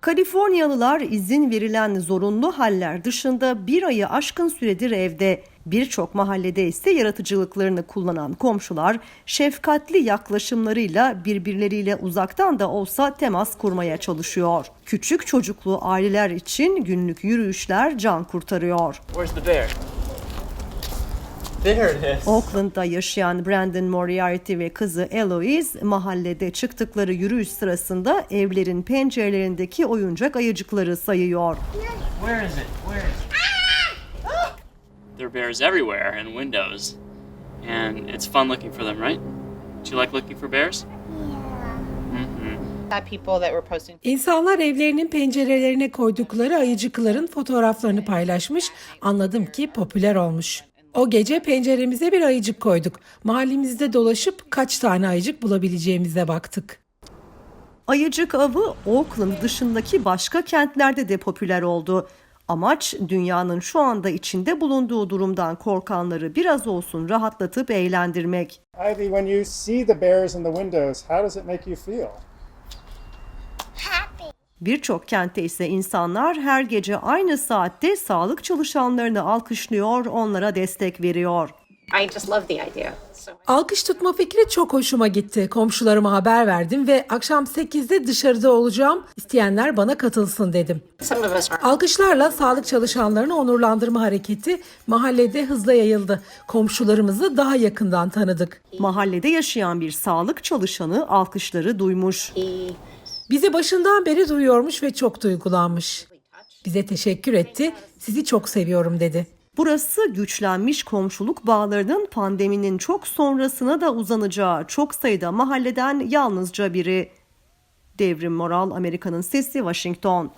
Kaliforniyalılar izin verilen zorunlu haller dışında bir ayı aşkın süredir evde. Birçok mahallede ise yaratıcılıklarını kullanan komşular şefkatli yaklaşımlarıyla birbirleriyle uzaktan da olsa temas kurmaya çalışıyor. Küçük çocuklu aileler için günlük yürüyüşler can kurtarıyor. Oakland'da yaşayan Brandon Moriarty ve kızı Eloise mahallede çıktıkları yürüyüş sırasında evlerin pencerelerindeki oyuncak ayıcıkları sayıyor. Where is it? Where is it? There are bears everywhere and windows. And it's fun looking for them, right? Do you like looking for bears? had people that were posting İnsanlar evlerinin pencerelerine koydukları ayıcıkların fotoğraflarını paylaşmış. Anladım ki popüler olmuş. O gece penceremize bir ayıcık koyduk. Mahallemizde dolaşıp kaç tane ayıcık bulabileceğimize baktık. Ayıcık avı Oakland dışındaki başka kentlerde de popüler oldu. Amaç dünyanın şu anda içinde bulunduğu durumdan korkanları biraz olsun rahatlatıp eğlendirmek. Ivy, when you see the bears in the windows, how does it make you feel? Birçok kentte ise insanlar her gece aynı saatte sağlık çalışanlarını alkışlıyor, onlara destek veriyor. I just love the idea. Alkış tutma fikri çok hoşuma gitti. Komşularıma haber verdim ve akşam 8'de dışarıda olacağım. İsteyenler bana katılsın dedim. Alkışlarla sağlık çalışanlarını onurlandırma hareketi mahallede hızla yayıldı. Komşularımızı daha yakından tanıdık. Mahallede yaşayan bir sağlık çalışanı alkışları duymuş. Bizi başından beri duyuyormuş ve çok duygulanmış. Bize teşekkür etti. Sizi çok seviyorum dedi. Burası güçlenmiş komşuluk bağlarının pandeminin çok sonrasına da uzanacağı çok sayıda mahalleden yalnızca biri. Devrim Moral Amerika'nın Sesi Washington.